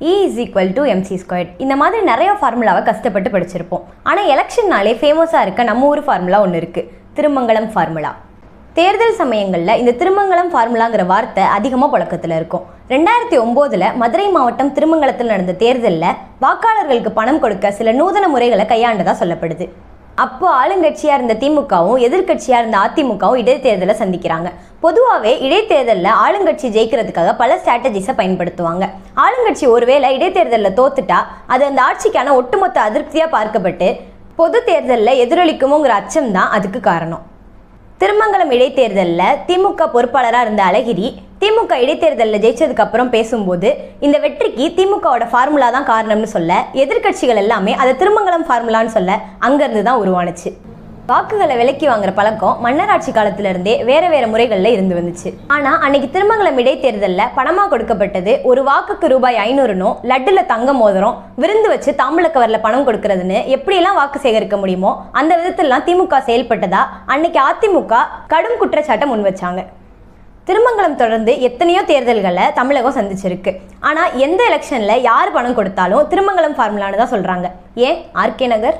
E is equal to M C squared இந்த மாதிரி நிறைய ஃபார்முலாவை கஷ்டப்பட்டு படிச்சிருப்போம். ஆனால் எலெக்ஷன்னாலே ஃபேமஸாக இருக்க நம்ம ஊர் ஃபார்முலா ஒன்று இருக்குது திருமங்கலம் ஃபார்முலா தேர்தல் சமயங்களில் இந்த திருமங்கலம் ஃபார்முலாங்கிற வார்த்தை அதிகமாக புழக்கத்தில் இருக்கும். ரெண்டாயிரத்தி ஒம்போதில் மதுரை மாவட்டம் திருமங்கலத்தில் நடந்த தேர்தலில் வாக்காளர்களுக்கு பணம் கொடுக்க சில நூதன முறைகளை கையாண்டதாக சொல்லப்படுது. அப்போ ஆளுங்கட்சியாக இருந்த திமுகவும் எதிர்க்கட்சியாக இருந்த அதிமுகவும் இடைத்தேர்தலை சந்திக்கிறாங்க. பொதுவாகவே இடைத்தேர்தலில் ஆளுங்கட்சி ஜெயிக்கிறதுக்காக பல ஸ்ட்ராட்டஜிஸை பயன்படுத்துவாங்க. ஆளுங்கட்சி ஒருவேளை இடைத்தேர்தலில் தோத்துட்டா அது அந்த ஆட்சிக்கான ஒட்டுமொத்த அதிருப்தியாக பார்க்கப்பட்டு பொது தேர்தலில் எதிரொலிக்குமோங்கிற அச்சம் தான் அதுக்கு காரணம். திருமங்கலம் இடைத்தேர்தலில் திமுக பொறுப்பாளராக இருந்த அழகிரி திமுக இடைத்தேர்தலில் ஜெயிச்சதுக்கு அப்புறம் பேசும்போது இந்த வெற்றிக்கு திமுகவோட ஃபார்முலா தான் காரணம்னு சொல்ல எதிர்க்கட்சிகள் எல்லாமே அதை திருமங்கலம் ஃபார்முலான்னு சொல்ல அங்கேருந்து தான் உருவானுச்சு. வாக்குகளை விலக்கி வாங்குற பழக்கம் மன்னராட்சி காலத்துல இருந்தே வேற வேற முறைகளில் இருந்து வந்துச்சு. ஆனா அன்னைக்கு திருமங்கலம் இடைத்தேர்தலில் பணமா கொடுக்கப்பட்டது ஒரு வாக்குக்கு ரூபாய் ஐநூறுனும் லட்டுல தங்க மோதிரம் விருந்து வச்சு தாம்பூல கவர்ல பணம் கொடுக்கறதுன்னு எப்படியெல்லாம் வாக்கு சேகரிக்க முடியுமோ அந்த விதத்திலாம் திமுக செயல்பட்டதா? அன்னைக்கு அதிமுக கடும் குற்றச்சாட்டை முன் வச்சாங்க. திருமங்கலம் தொடர்ந்து எத்தனையோ தேர்தல்களை தமிழகம் சந்திச்சிருக்கு. ஆனால் எந்த எலெக்ஷனில் யார் பணம் கொடுத்தாலும் திருமங்கலம் ஃபார்முலான்னு தான் சொல்கிறாங்க ஏன்? ஆர்கே நகர்?